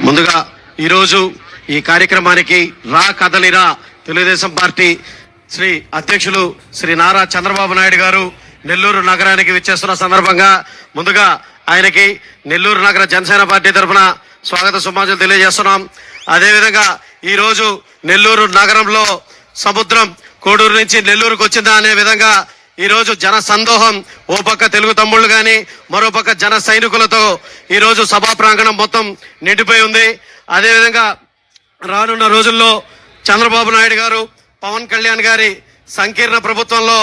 ముందుగా ఈరోజు ఈ కార్యక్రమానికి రా కదలిరా తెలుగుదేశం పార్టీ శ్రీ అధ్యక్షులు శ్రీ నారా చంద్రబాబు నాయుడు గారు నెల్లూరు నగరానికి విచ్చేస్తున్న సందర్భంగా ముందుగా ఆయనకి నెల్లూరు నగర జనసేన పార్టీ తరఫున స్వాగత సుమాజులు తెలియజేస్తున్నాం. అదేవిధంగా ఈరోజు నెల్లూరు నగరంలో సముద్రం కోడూరు నుంచి నెల్లూరుకు వచ్చిందా అనే విధంగా ఈరోజు జన సందోహం ఓ పక్క తెలుగు తమ్ముళ్ళు కానీ మరో పక్క జన సైనికులతో ఈరోజు సభా ప్రాంగణం మొత్తం నిండిపోయి ఉంది. అదేవిధంగా రానున్న రోజుల్లో చంద్రబాబు నాయుడు గారు పవన్ కళ్యాణ్ గారి సంకీర్ణ ప్రభుత్వంలో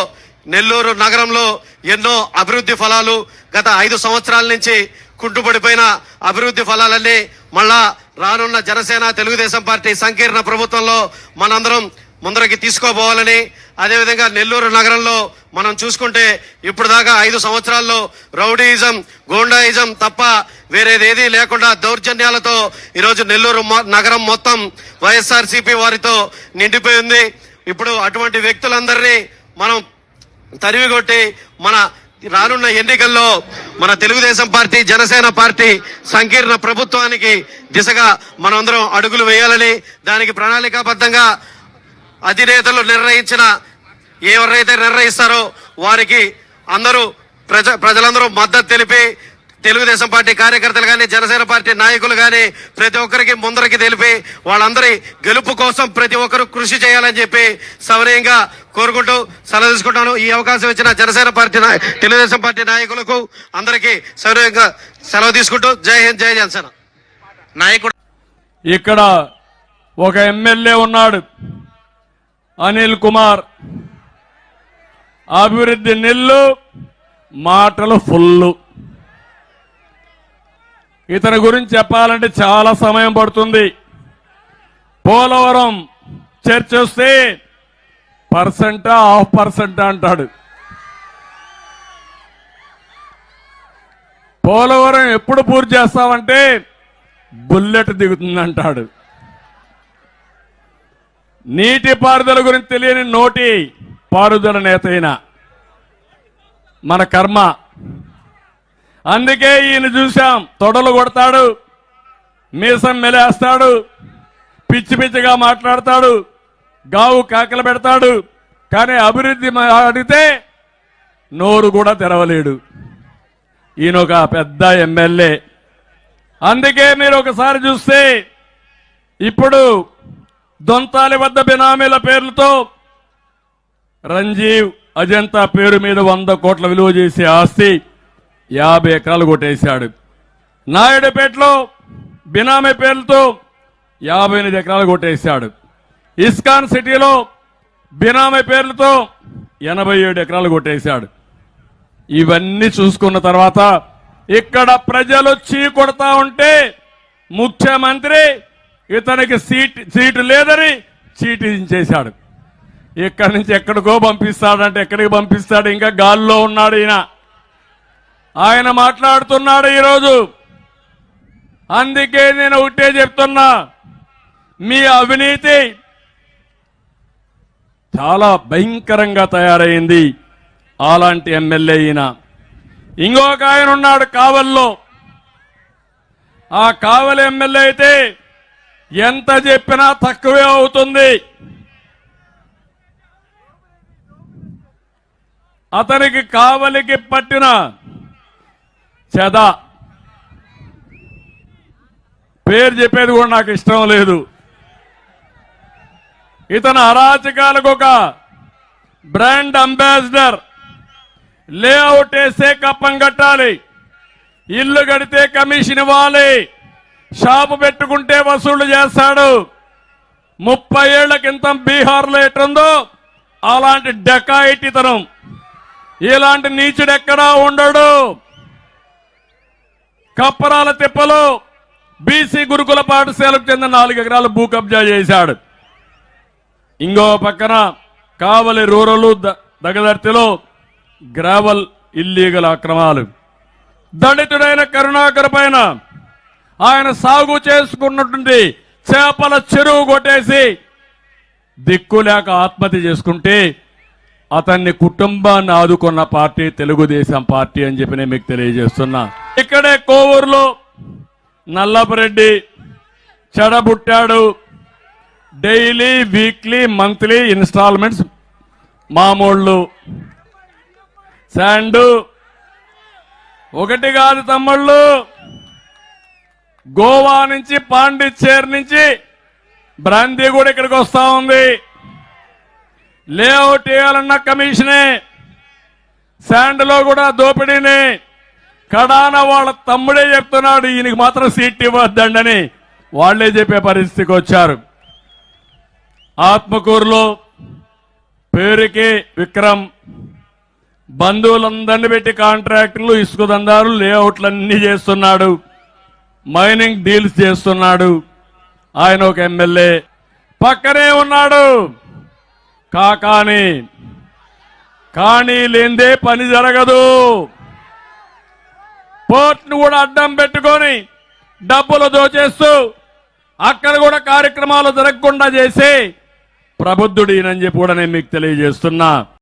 నెల్లూరు నగరంలో ఎన్నో అభివృద్ధి ఫలాలు గత ఐదు సంవత్సరాల నుంచి కుంటుపడిపోయిన అభివృద్ధి ఫలాలన్నీ మళ్ళా రానున్న జనసేన తెలుగుదేశం పార్టీ సంకీర్ణ ప్రభుత్వంలో మనందరం ముందరకి తీసుకోపోవాలని అదేవిధంగా నెల్లూరు నగరంలో మనం చూసుకుంటే ఇప్పుడు దాకా ఐదు సంవత్సరాల్లో రౌడీయిజం గోండాయిజం తప్ప వేరేదేదీ లేకుండా దౌర్జన్యాలతో ఈరోజు నెల్లూరు నగరం మొత్తం వైఎస్ఆర్సీపీ వారితో నిండిపోయి ఉంది. ఇప్పుడు అటువంటి వ్యక్తులందరినీ మనం తరివిగొట్టి మన రానున్న ఎన్నికల్లో మన తెలుగుదేశం పార్టీ జనసేన పార్టీ సంకీర్ణ ప్రభుత్వానికి దిశగా మనందరం అడుగులు వేయాలని దానికి ప్రణాళికాబద్ధంగా అధినేతలు నిర్ణయించిన ఎవరైతే నిర్ణయిస్తారో వారికి అందరూ ప్రజ ప్రజలందరూ మద్దతు తెలిపి తెలుగుదేశం పార్టీ కార్యకర్తలు కానీ జనసేన పార్టీ నాయకులు కానీ ప్రతి ఒక్కరికి ముందరికి తెలిపి వాళ్ళందరి గెలుపు కోసం ప్రతి ఒక్కరు కృషి చేయాలని చెప్పి సవనీయంగా కోరుకుంటూ సెలవు తీసుకుంటాను. ఈ అవకాశం ఇచ్చిన జనసేన పార్టీ తెలుగుదేశం పార్టీ నాయకులకు అందరికీ సౌనీయంగా సెలవు తీసుకుంటూ జై హింద్ జై జనసేన. నాయకుడు ఇక్కడ ఒక ఎమ్మెల్యే ఉన్నాడు. అనిల్ కుమార్. అభివృద్ధి నిల్లు మాటలు ఫుల్లు. ఇతని గురించి చెప్పాలంటే చాలా సమయం పడుతుంది. పోలవరం చర్చ వస్తే పర్సెంటా హాఫ్ పర్సెంట్ అంటాడు. పోలవరం ఎప్పుడు పూర్తి చేస్తామంటే బుల్లెట్ దిగుతుందంటాడు. నీటి పారుదల గురించి తెలియని నోటి పారుదల నేత అయిన మన కర్మ. అందుకే ఈయన చూశాం తొడలు కొడతాడు మీసం మెలేస్తాడు పిచ్చి పిచ్చిగా మాట్లాడతాడు గావు కాకలు పెడతాడు కానీ అభివృద్ధి అడిగితే నోరు కూడా తెరవలేడు. ఈయన ఒక పెద్ద ఎమ్మెల్యే. అందుకే మీరు ఒకసారి చూస్తే ఇప్పుడు దొంతాలి వద్ద బినామీల పేర్లతో రంజీవ్ అజంతా పేరు మీద వంద కోట్ల విలువ చేసే ఆస్తి యాభై ఎకరాలు కొట్టేశాడు. నాయుడుపేటలో బినామీ పేర్లతో యాభై ఎనిమిది ఎకరాలు కొట్టేశాడు. ఇస్కాన్ సిటీలో బినామీ పేర్లతో ఎనభై ఏడు ఎకరాలు కొట్టేశాడు. ఇవన్నీ చూసుకున్న తర్వాత ఇక్కడ ప్రజలు చీ కొడతా ఉంటే ముఖ్యమంత్రి ఇతనికి సీట్ సీటు లేదని చీటించేశాడు ఇక్కడి నుంచి ఎక్కడికో పంపిస్తాడంటే ఎక్కడికి పంపిస్తాడు? ఇంకా గాల్లో ఉన్నాడు ఈయన. ఆయన మాట్లాడుతున్నాడు ఈరోజు. అందుకే నేను ఒకటే చెప్తున్నా. మీ అవినీతి చాలా భయంకరంగా తయారైంది అలాంటి ఎమ్మెల్యే ఈయన. ఇంకొక ఆయన ఉన్నాడు కావల్లో. ఆ కావలి ఎమ్మెల్యే అయితే ఎంత చెప్పినా తక్కువే అవుతుంది. అతనికి కావలికి పట్టిన చెద. పేరు చెప్పేది కూడా నాకు ఇష్టం లేదు. ఇతను అరాచకాలకు ఒక బ్రాండ్ అంబాసిడర్. లేఅవుట్ వేస్తే కప్పం కట్టాలి. ఇల్లు కడితే కమిషన్ ఇవ్వాలి. షాపు పెట్టుకుంటే వసూళ్ళు చేస్తాడు. ముప్పై ఏళ్ళ క్రితం బీహార్లో ఎట్టుందో అలాంటి డెకాయిటితనం. ఇలాంటి నీచుడెక్కడా ఉండడు. కప్పరాల తిప్పలు బీసీ గురుకుల పాఠశాలకు చెందిన నాలుగు ఎకరాలు భూ కబ్జా చేశాడు. ఇంకో పక్కన కావలి రూరలు ద- దగదర్తిలో గ్రావల్ ఇల్లీగల్ అక్రమాలు. దళితుడైన కరుణాకర్ పైన ఆయన సాగు చేసుకున్నటువంటి చేపల చెరువు కొట్టేసి దిక్కు లేక ఆత్మహత్య చేసుకుంటే అతన్ని కుటుంబాన్ని ఆదుకున్న పార్టీ తెలుగుదేశం పార్టీ అని చెప్పి నేను మీకు తెలియజేస్తున్నా. ఇక్కడే కోవూరులో నల్లపరెడ్డి చెడబుట్టాడు. డైలీ వీక్లీ మంత్లీ ఇన్స్టాల్మెంట్స్ మామూళ్ళు. శాండు. ఒకటి కాదు తమ్ముళ్ళు. గోవా నుంచి పాండిచ్చేరి నుంచి బ్రాంతి కూడా ఇక్కడికి వస్తా ఉంది. లేఅవుట్ వేయాలన్న కమిషనే శాండ్లో కూడా దోపిడీని కడాన వాళ్ళ తమ్ముడే చెప్తున్నాడు ఈయనకి మాత్రం సీట్ ఇవ్వద్దండని వాళ్ళే చెప్పే పరిస్థితికి వచ్చారు. ఆత్మకూరులో పేరుకి విక్రమ్ బంధువులందరినీ పెట్టి కాంట్రాక్టులు ఇసుక దందాలు లేఅవుట్లు చేస్తున్నాడు. మైనింగ్ డీల్స్ చేస్తున్నాడు. ఆయన ఒక ఎమ్మెల్యే. పక్కనే ఉన్నాడు. కాకాని. కానీ లేందే పని జరగదు. పోర్ట్ను కూడా అడ్డం పెట్టుకొని డబ్బులు దోచేస్తూ అక్కడ కూడా కార్యక్రమాలు జరగకుండా చేసి ప్రబుద్ధుడు ఈయనని చెప్పి కూడా నేను మీకు తెలియజేస్తున్నా.